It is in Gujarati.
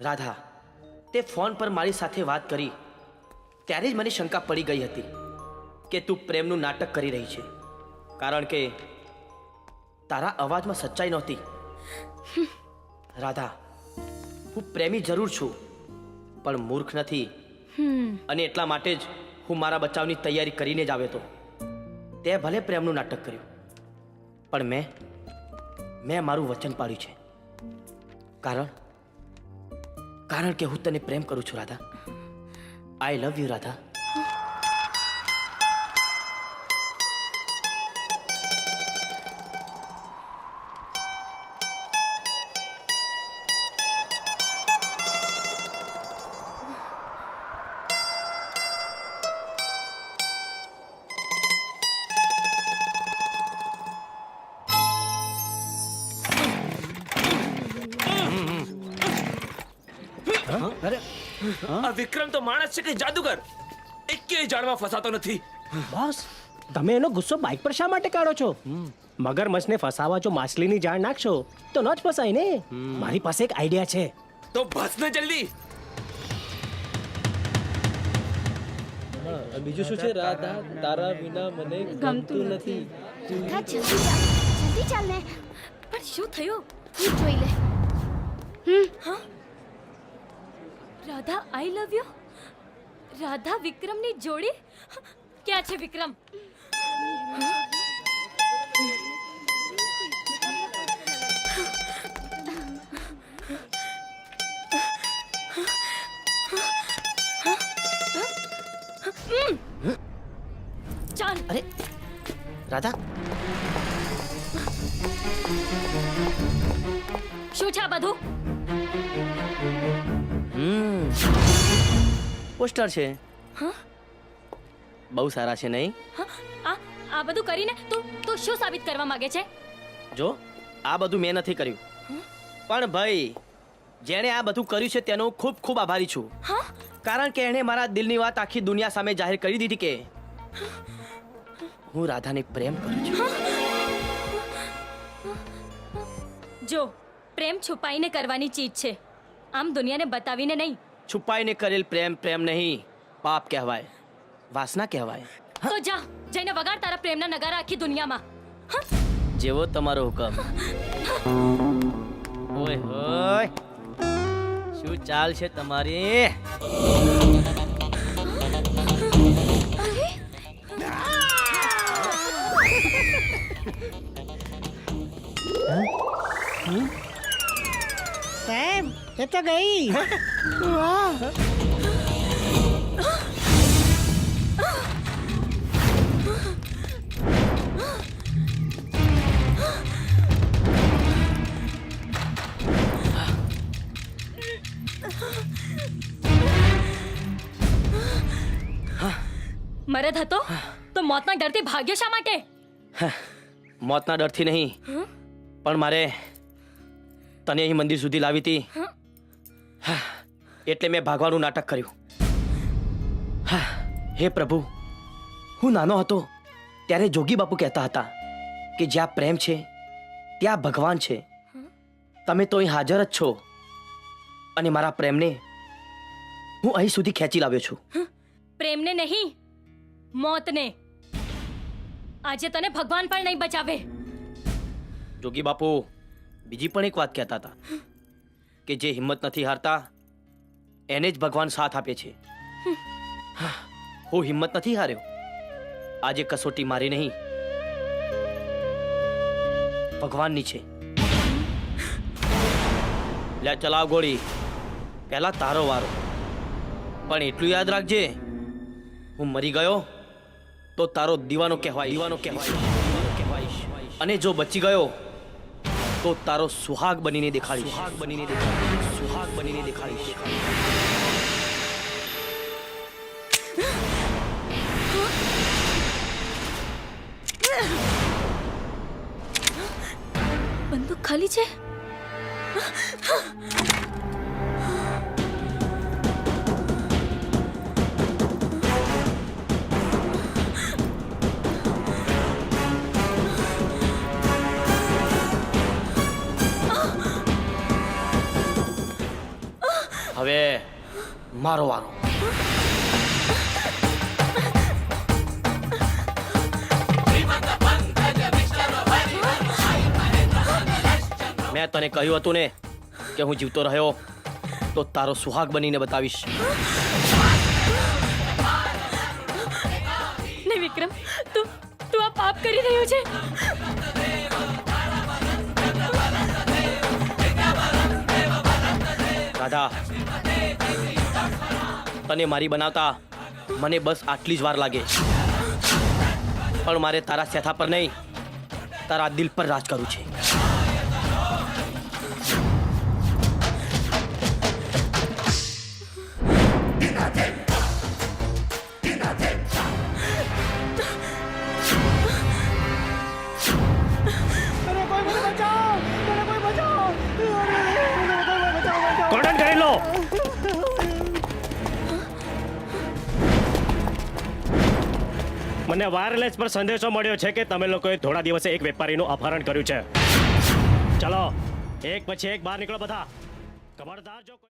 રાધા, તે ફોન પર મારી સાથે વાત કરી. ત્યારે જ મને શંકા પડી ગઈ હતી કે તું પ્રેમનું નાટક કરી રહી છે. કારણ કે તારા અવાજમાં સચ્ચાઈ નહોતી. રાધા, હું પ્રેમી જરૂર છું, પણ મૂર્ખ નથી. અને એટલા માટે જ હું મારા બચાવની તૈયારી કરીને જ આવ્યો હતો. તે ભલે પ્રેમનું નાટક કર્યું, પણ મેં મેં મારું વચન પાડ્યું છે. કારણ કારણ કે હું તને પ્રેમ કરું છું Radha. I love you Radha. આ વિક્રમ તો માણસ છે કે જાદુગર? એકેય જાળમાં ફસાતો નથી. બોસ. તમે એનો ગુસ્સો બાઇક પર શા માટે કાઢો છો? મગરમચ્છને ફસાવા જો માછલીની જાળ નાખશો તો ન જ ફસાય ને? મારી પાસે એક આઈડિયા છે. તો ફસ ને જલ્દી. બીજું શું છે? રાધા તારા વિના મને ગમતું નથી. હા જલ્દી ચાલ. જલ્દી ચાલ ને. પણ શું થયું? તું જોઈ લે. Radha I love you Radha વિક્રમની જોડી? ક્યાં છે વિક્રમ? ચાલ. અરે રાધા. શું છે આ બધું? હમ. પોસ્ટર છે. બહુ સારા છે નહીં? હા? આ આ બધું કરીને તું તું શું સાબિત કરવા માંગે છે? જો આ બધું મેં નથી કર્યું. પણ ભાઈ જેણે આ બધું કર્યું છે તેનો ખૂબ ખૂબ આભારી છું. હા? કારણ કે એણે મારા દિલની વાત આખી દુનિયા સામે જાહેર કરી દીધી કે હું રાધાને પ્રેમ કરું છું. જો પ્રેમ છુપાઈને કરવાની ચીજ છે. આમ દુનિયાને બતાવીને નહીં. છુપાઈને કરેલ પ્રેમ પ્રેમ નહીં. પાપ કહેવાય. વાસના કહેવાય. તો જા જઈને વગાડ તારા પ્રેમના નગારા આખી દુનિયામાં. જેવો તમારો હુકમ. ઓય હોય. શું ચાલ છે તમારી સેમ तो તો ગઈ. મરદ હતો? તો મોતના ડરથી ભાગ્યો શા માટે? મોતના ડરથી નહીં. પણ મારે તને અહીં મંદિર સુધી લાવી હતી. એટલે મેં ભાગવાનું નાટક કર્યું. હા, હે પ્રભુ હું નાનો હતો ત્યારે જોગી બાપુ કહેતા હતા કે જ્યાં પ્રેમ છે ત્યાં ભગવાન છે. તમે તો અહીં હાજર જ છો અને મારા પ્રેમને હું અહીં સુધી ખેંચી લાવ્યો છું. પ્રેમને નહીં મોતને. આજે તને ભગવાન પણ નહીં બચાવે. જોગી બાપુ બીજી પણ એક વાત કહેતા હતા કે જે હિંમત નથી હારતા એને જ ભગવાન સાથ આપે છે. હા, હિંમત નથી હાર્યો. આજે કસોટી મારી નહીં. ભગવાનની છે. લે ચલાવ ગોળી. પહેલા તારો વારો. પણ એટલું યાદ રાખજે હું મરી ગયો તો તારો દીવાનો કહેવાય. દીવાનો કહેવાય. અને જો બચી ગયો તો તારો સુહાગ બનીને દેખાડી સુહાગ બનીને દેખાડી સુહાગ બનીને દેખાડીશ. બંદૂક ખાલી છે? હવે મારો વારો મેં તને કહ્યું હતું ને કે હું જીવતો રહ્યો, તો તારો સુહાગ બનીને બતાવીશ. ને વિક્રમ, તું તું આ પાપ કરી રહ્યો છે? રાધા તને મારી બનાવતા મને બસ આટલી જ વાર લાગે. પણ મારે તારા સેથા પર નહીં, તારા દિલ પર રાજ કરવું છે. મને વાયરલેસ પર સંદેશો મળ્યો છે કે તમે લોકોએ થોડા દિવસે એક વેપારીનું અપહરણ કર્યું છે. ચલો, એક પછી એક બહાર નીકળો બધા. ખબરદાર જો